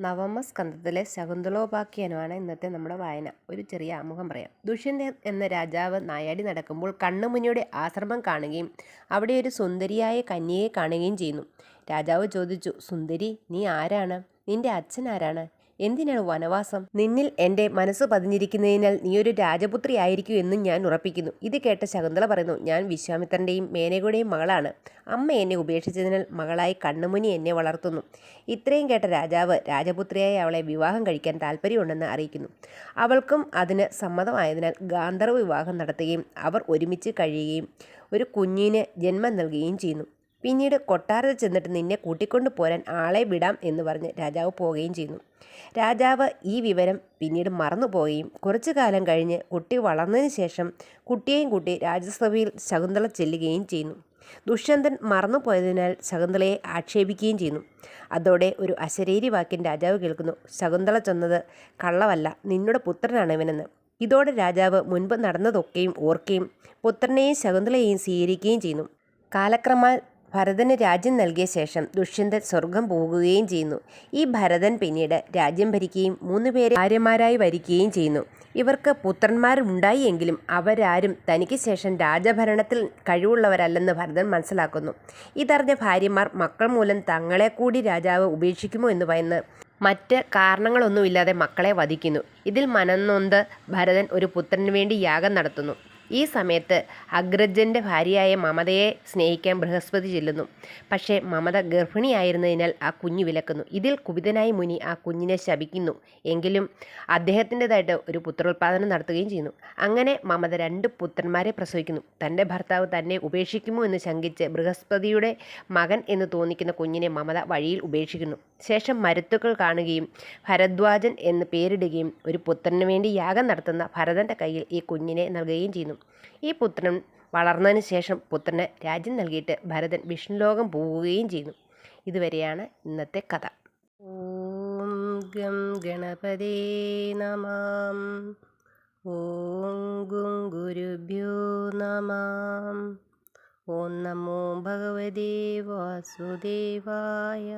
നവമ സ്കന്ധത്തിലെ ശകുന്തളോപാഖ്യാനമാണ് ഇന്നത്തെ നമ്മുടെ വായന. ഒരു ചെറിയ ആമുഖം പറയാം. ദുഷ്യന്തൻ എന്ന രാജാവ് നായാടി നടക്കുമ്പോൾ കണ്ണുമുനിയുടെ ആശ്രമം കാണുകയും അവിടെ ഒരു സുന്ദരിയായ കന്യയെ കാണുകയും ചെയ്യുന്നു. രാജാവ് ചോദിച്ചു സുന്ദരി നീ ആരാണ്? നിന്റെ അച്ഛൻ ആരാണ്? എന്തിനാണ് വനവാസം? നിന്നിൽ എന്റെ മനസ്സ് പതിഞ്ഞിരിക്കുന്നതിനാൽ നീ ഒരു രാജപുത്രി ആയിരിക്കും എന്നും ഞാൻ ഉറപ്പിക്കുന്നു. ഇത് കേട്ട ശകുന്തള പറയുന്നു ഞാൻ വിശ്വാമിത്രന്റെയും മേനകയുടെയും മകളാണ്. അമ്മ എന്നെ ഉപേക്ഷിച്ചതിനാൽ മകളായി കണ്ണുമുനി എന്നെ വളർത്തുന്നു. ഇത്രയും കേട്ട രാജാവ് രാജപുത്രിയായി അവളെ വിവാഹം കഴിക്കാൻ താല്പര്യമുണ്ടെന്ന് അറിയിക്കുന്നു. അവൾക്കും അതിന് സമ്മതമായതിനാൽ ഗാന്ധർവ വിവാഹം നടത്തുകയും അവർ ഒരുമിച്ച് കഴിയുകയും ഒരു കുഞ്ഞിന് ജന്മം നൽകുകയും ചെയ്യുന്നു. പിന്നീട് കൊട്ടാരത്തിൽ ചെന്നിട്ട് നിന്നെ കൂട്ടിക്കൊണ്ടു പോരാൻ ആളെ വിടാം എന്ന് പറഞ്ഞ് രാജാവ് പോവുകയും ചെയ്യുന്നു. രാജാവ് ഈ വിവരം പിന്നീട് മറന്നു പോവുകയും കുറച്ചു കാലം കഴിഞ്ഞ് കുട്ടി വളർന്നതിന് ശേഷം കുട്ടിയെയും കൂട്ടി രാജ്യസഭയിൽ ശകുന്തള ചെല്ലുകയും ചെയ്യുന്നു. ദുഷ്യന്തൻ മറന്നുപോയതിനാൽ ശകുന്തളയെ ആക്ഷേപിക്കുകയും ചെയ്യുന്നു. അതോടെ ഒരു അശരീരി വാക്യം രാജാവ് കേൾക്കുന്നു. ശകുന്തള ചെന്നത് കള്ളവല്ല നിന്നുടെ പുത്രനാണ് ഇവനെന്ന്. ഇതോടെ രാജാവ് മുൻപ് നടന്നതൊക്കെയും ഓർക്കുകയും പുത്രനെയും ശകുന്തളയെയും സ്വീകരിക്കുകയും ചെയ്യുന്നു. കാലക്രമാൽ ഭരതന് രാജ്യം നൽകിയ ശേഷം ദുഷ്യന്തൻ സ്വർഗം പോകുകയും ചെയ്യുന്നു. ഈ ഭരതൻ പിന്നീട് രാജ്യം ഭരിക്കുകയും മൂന്ന് പേരെ ഭാര്യമാരായി വരിക്കുകയും ചെയ്യുന്നു. ഇവർക്ക് പുത്രന്മാരുണ്ടായി എങ്കിലും അവരാരും തനിക്ക് ശേഷം രാജഭരണത്തിൽ കഴിവുള്ളവരല്ലെന്ന് ഭരതൻ മനസ്സിലാക്കുന്നു. ഇതറിഞ്ഞ ഭാര്യമാർ മക്കൾ മൂലം തങ്ങളെ കൂടി രാജാവ് ഉപേക്ഷിക്കുമോ എന്ന് പറയുന്ന മറ്റ് കാരണങ്ങളൊന്നുമില്ലാതെ മക്കളെ വധിക്കുന്നു. ഇതിൽ മനന്നൊന്ത് ഭരതൻ ഒരു പുത്രന് വേണ്ടി യാഗം നടത്തുന്നു. ഈ സമയത്ത് അഗ്രജന്റെ ഭാര്യയായ മമതയെ സ്നേഹിക്കാൻ ബൃഹസ്പതി ചെല്ലുന്നു. പക്ഷേ മമത ഗർഭിണിയായിരുന്നതിനാൽ ആ കുഞ്ഞു വിലക്കുന്നു. ഇതിൽ കുപിതനായി മുനി ആ കുഞ്ഞിനെ ശപിക്കുന്നു. എങ്കിലും അദ്ദേഹത്തിന്റെതായിട്ട് ഒരു പുത്രോത്പാദനം നടത്തുകയും ചെയ്യുന്നു. അങ്ങനെ മമത രണ്ട് പുത്രന്മാരെ പ്രസവിക്കുന്നു. തന്റെ ഭർത്താവ് തന്നെ ഉപേക്ഷിക്കുമോ എന്ന് ശങ്കിച്ച് ബൃഹസ്പതിയുടെ മകൻ എന്ന് തോന്നിക്കുന്ന കുഞ്ഞിനെ മമത വഴിയിൽ ഉപേക്ഷിക്കുന്നു. ശേഷം മരുത്തുക്കൾ കാണുകയും ഭരദ്വാജൻ എന്ന് പേരിടുകയും ഒരു പുത്രന് വേണ്ടി യാഗം നടത്തുന്ന ഭരതന്റെ കയ്യിൽ ഈ കുഞ്ഞിനെ നൽകുകയും ചെയ്യുന്നു. ഈ പുത്രൻ വളർന്നതിന് ശേഷം പുത്രന് രാജ്യം നൽകിയിട്ട് ഭരതൻ വിഷ്ണുലോകം പോവുകയും ചെയ്യുന്നു ഇതുവരെയാണ് ഇന്നത്തെ കഥ. ഓം ഗം ഗണപതേ നമാം. ഓം ഗുരുഭ്യോ നമാം. ഓം നമോ ഭഗവതേ വാസുദേവായ.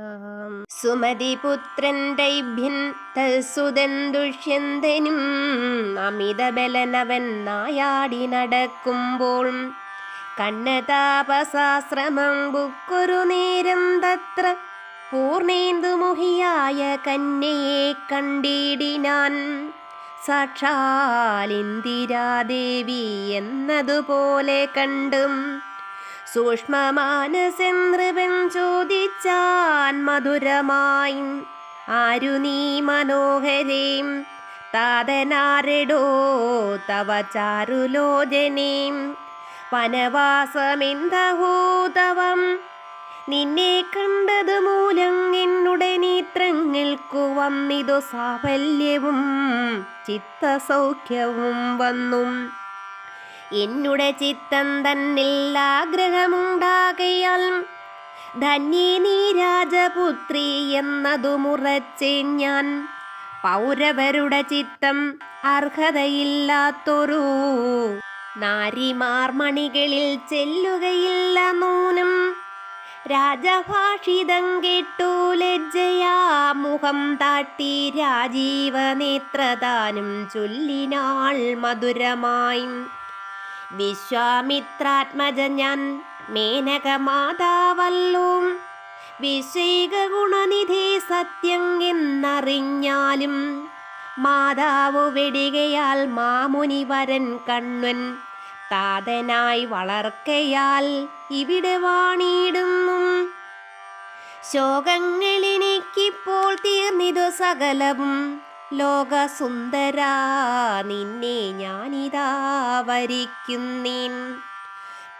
സുമതിപുത്രൻ ദൈഭ്യൻ തൽസുതൻ ദുഷ്യന്തനും അമിതബലനവൻ നായാടി നടക്കുമ്പോൾ കണ്ണതാപസാശ്രമം ബുക്കൊരു നേരം തത്ര പൂർണേന്ദുമുഹിയായ കന്യയെ കണ്ടിടിനാൻ. സാക്ഷാൽ ഇന്ദിരാദേവി എന്നതുപോലെ കണ്ടും സൂക്ഷ്മമാനസൻ നൃപൻ ചോദിച്ചാൻ മധുരമായി ആരു നീ മനോഹരേം? താതനാരടോ? തവ ചാരുലോചനീം. വനവാസമെന്തഹൂതവം? നിന്നെ കണ്ടത് മൂലം എന്നുടെ നേത്രങ്ങൾക്കു വന്നിതു സാഫല്യവും ചിത്തസൗഖ്യവും വന്നും. എന്നുടെ ചിത്തം തന്നിൽ ആഗ്രഹമുണ്ടാകയാൽ ധന്യേ നീ രാജപുത്രി എന്നതു മുറച്ചേ ഞാൻ. പൗരവരുടെ ചിത്തം അർഹതയില്ലാത്തൊരു നാരിമാർമണികളിൽ ചെല്ലുകയില്ല നൂനും. രാജഭാഷിതം കേട്ടു ലജ്ജയാ മുഖം താട്ടി രാജീവ നേത്രദാനം ചൊല്ലിനാൾ മധുരമായി വിശ്വാമിത്രാത്മജ ഞാൻ മേനക മാതാവല്ലോ വിശൈക ഗുണനിധി സത്യം എന്നറിഞ്ഞാലും മാതാവ് വെടികയാൽ മാമുനി വരൻ കണ്വൻ താതനായി വളർക്കയാൽ ഇവിടെ വാണിയിടുന്നു. ശോകങ്ങളിനിക്കിപ്പോൾ തീർന്നിതു സകലവും ലോകസുന്ദരാ നിന്നെ ഞാനിതാ വരിക്കുന്നീൻ.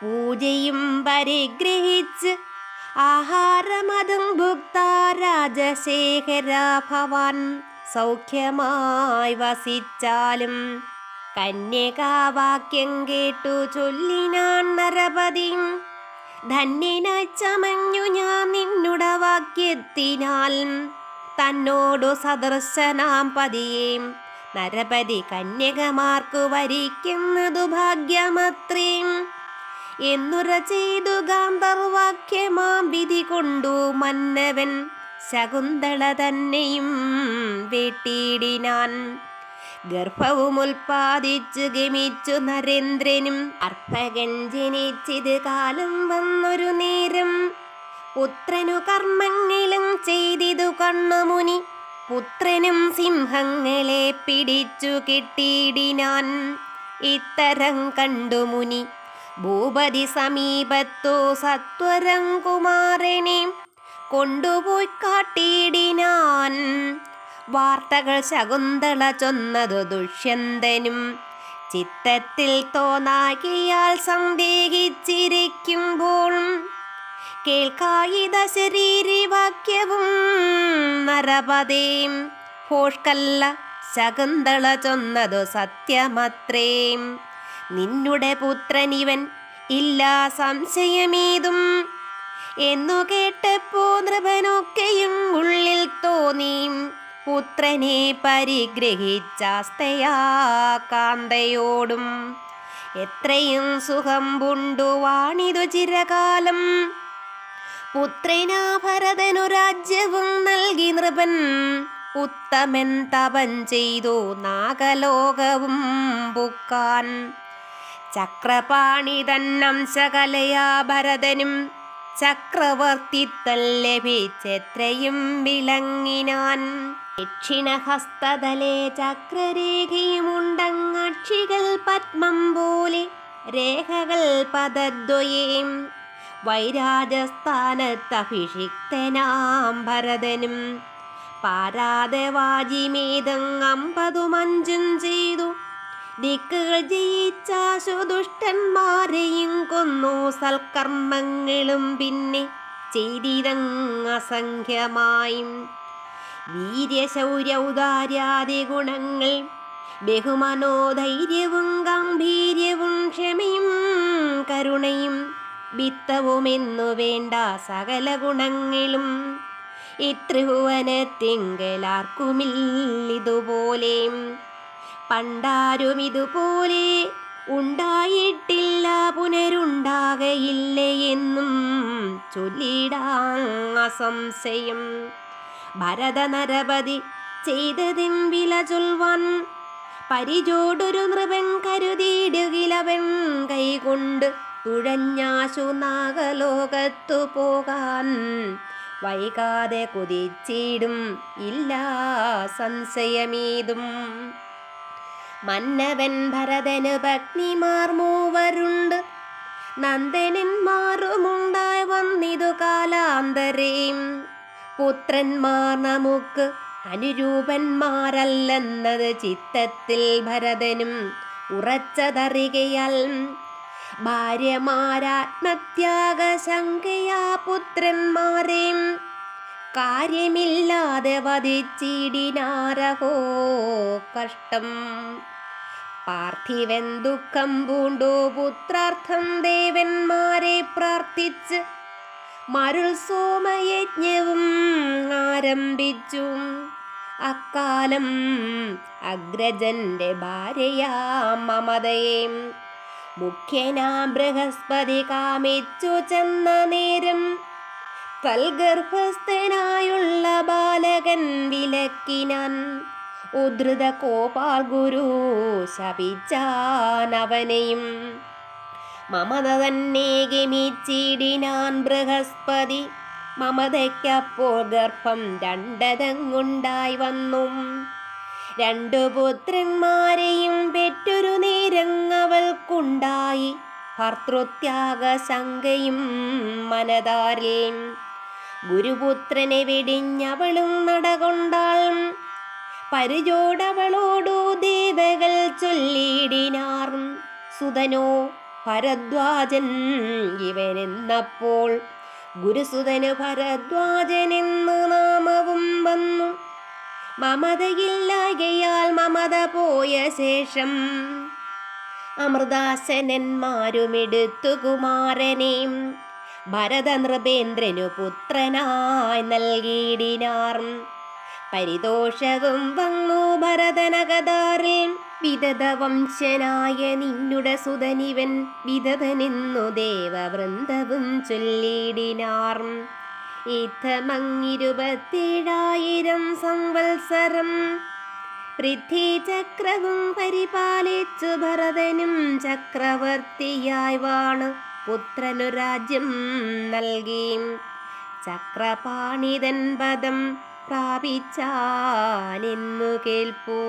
പൂജയും പരിഗ്രഹിച്ച് ആഹാരമതും ഭുക്ത രാജശേഖര ഭവാൻ. സൗഖ്യമായി വസിച്ചാലും കന്യകാവാക്യം കേട്ടു ചൊല്ലിനാൻ നരപതി ധന്യനായി ചമഞ്ഞു ഞാൻ നിന്നുടെ വാക്യത്തിനാൽ തന്നോടു സദൃശനാം പതിയേം. നരപതി കന്യകമാർക്കു വരിക്കുന്നതു ഭാഗ്യമത്രീം. എന്നുര ചെയ്തു ഗാന്ധർവാക്യമാം വിധി കൊണ്ടു മന്നവൻ. ശകുന്തള തന്നെയും വീട്ടിയിടിനാൻ. ഗർഭവും ഉൽപ്പാദിച്ചു ഗമിച്ചു നരേന്ദ്രനും. അർപ്പകൻ ജനിച്ചിത് കാലം വന്നൊരു നേരം. പുത്രനു കർമ്മങ്ങളും ചെയ്തിതു കണ്ണുമുനി. പുത്രനും സിംഹങ്ങളെ പിടിച്ചു കിട്ടിയിടിനാൻ ഇത്തരം കണ്ടുമുനി. ഭൂപതി സമീപത്തു സത്വരം കുമാരനെ കൊണ്ടുപോയി കാട്ടിയിടിനാൻ. വാർത്തകൾ ശകുന്തള ചൊന്നതു ദുഷ്യന്തനും. ചിത്തത്തിൽ തോന്നാകിയാൽ സന്ദേഹിച്ചിരിക്കുമ്പോൾ കേൾക്കായിത ദശരീരി വാക്യവും നരപതേം. ഹോഷ്കല്ല ശകുന്തള ചൊന്നതു സത്യമത്രേം. നിന്നുടെ പുത്രനിവൻ ഇല്ല സംശയമേതും. എന്നു കേട്ടപ്പോ നൃപനൊക്കെയും ഉള്ളിൽ തോന്നിയും പുത്രനെ പരിഗ്രഹിച്ചാസ്തയാ കാന്തയോടും. എത്രയും സുഖം പുണ്ടുവാണിതു ചിരകാലം. പുത്രനാ ഭരതനു രാജ്യവും നൽകി നൃപൻ. ഉത്തമൻ തപൻ ചെയ്തു നാഗലോകവും പുക്കാൻ. ചക്രപാണി തന്നംശകലയാ ഭരതനും ചക്രവർത്തിത്തൽ ലഭിച്ചെത്രയും വിളങ്ങിനാൻ ദക്ഷിണഹസ്തതലെ ചക്രരേഖയുമുണ്ടങ്ങക്ഷികൾ പത്മം പോലെ രേഖകൾ പദദ്വയേം വൈരാജസ്ഥാനത്തഭിഷിക്തനാം ഭരതനും. പാരാതെ വാജിമേതങ്ങമ്പതുമഞ്ചും ചെയ്തു. ദിക്കുകൾ ജയിച്ചാശു ദുഷ്ടന്മാരെയും കൊന്നു. സൽക്കർമ്മങ്ങളും പിന്നെ ചെയ്തിതങ്ങസംഖ്യമായും വീര്യശൗര്യൗദാര്യാദി ഗുണങ്ങൾ ബഹുമനോധൈര്യവും വിത്തവുമെന്നു വേണ്ട സകല ഗുണങ്ങളും ഇത്രിഭുവനത്തിങ്കലാർക്കുമില്ലിതുപോലെ. പണ്ടാരും ഇതുപോലെ ഉണ്ടായിട്ടില്ല പുനരുണ്ടാകയില്ല എന്നും ചൊല്ലിടാം അസംശയം ഭരത നരപതി ചെയ്തതിൻ വില ചൊൽവാൻ പരിചോടൊരു നൃപൻ കരുതിയിടുകിലവൻ കൈകൊണ്ട് തുഴഞ്ഞാശു നാഗലോകത്തു പോകാൻ വൈകാതെ കുതിച്ചിടും ഇല്ല സംശയമീതും. മന്നവൻ ഭരതന് പത്നിമാർ മൂവരുണ്ട്. നന്ദനന്മാരുമുണ്ടായി വന്നിതു കാലാന്തരേം. പുത്രന്മാർ നമുക്ക് അനുരൂപന്മാരല്ലെന്നത് ചിത്തത്തിൽ ഭരതനും ഉറച്ചതറികയാൽ ഭാര്യമാരാത്മത്യാഗ പുത്രന്മാരെ. കാര്യമില്ലാതെ വധിച്ചിടിനാരഹോ കഷ്ടം. പാർത്ഥിവൻ ദുഃഖം പൂണ്ടോ പുത്രാർത്ഥം ദേവന്മാരെ പ്രാർത്ഥിച്ച് മരുൾ സോമയജ്ഞവും ആരംഭിച്ചു. അക്കാലം അഗ്രജന്റെ ഭാര്യയാ മമതയെ. മുഖ്യനാം ബൃഹസ്പതി കാമിച്ചു ചെന്ന നേരം തൽഗർഭസ്ഥനായുള്ള ബാലകൻ വിലക്കിനാൻ ഉദ്ധൃത കോപാൽ ഗുരു ശപിച്ചാനവനെയും മമത തന്നെ ഗമിച്ചിടിനാൻ ബൃഹസ്പതി. മമതയ്ക്കപ്പോൾ ഗർഭം രണ്ടതങ്ങുണ്ടായി വന്നു. രണ്ടു പുത്രന്മാരെയും പെറ്റൊരു നേരം അവൾക്കുണ്ടായി. ഭർത്തൃത്യാഗ ശങ്കയും മനതാരിൽ ഗുരുപുത്രനെ വെടിഞ്ഞവളും നടകൊണ്ടാൾ പരിചോടവളോടു ദേവകൾ ചൊല്ലിയിടിനാർ. സുതനോ ഭരദ്വാജൻ ഇവനെന്നപ്പോൾ ഗുരുസുതന് ഭരദ്വാജൻ എന്ന് നാമവും വന്നു. മമതയില്ലാകയാൽ മമത പോയ ശേഷം അമൃതാസനന്മാരുമെടുത്തു കുമാരനെയും ഭരത നൃപേന്ദ്രനു പുത്രനായി നൽകിയിടിനാർ. പരിതോഷവും വന്നു ഭരതനകതാറിൽ. വിദതവംശനായ നിന്നുടെ സുതനിവൻ വിദതനെന്നു ദേവവൃന്ദവും ചൊല്ലിയിടിനാർ. യുദ്ധമങ്ങിരുപത്തേഴായിരം സംവത്സരം പൃഥ്വിചക്രവും പരിപാലിച്ചു ഭരതനും ചക്രവർത്തിയായി വാണ്. പുത്രനു രാജ്യം നൽകി. ചക്രപാണിതൻ പദം പ്രാപിച്ചാനെന്നു കേൾപ്പൂ.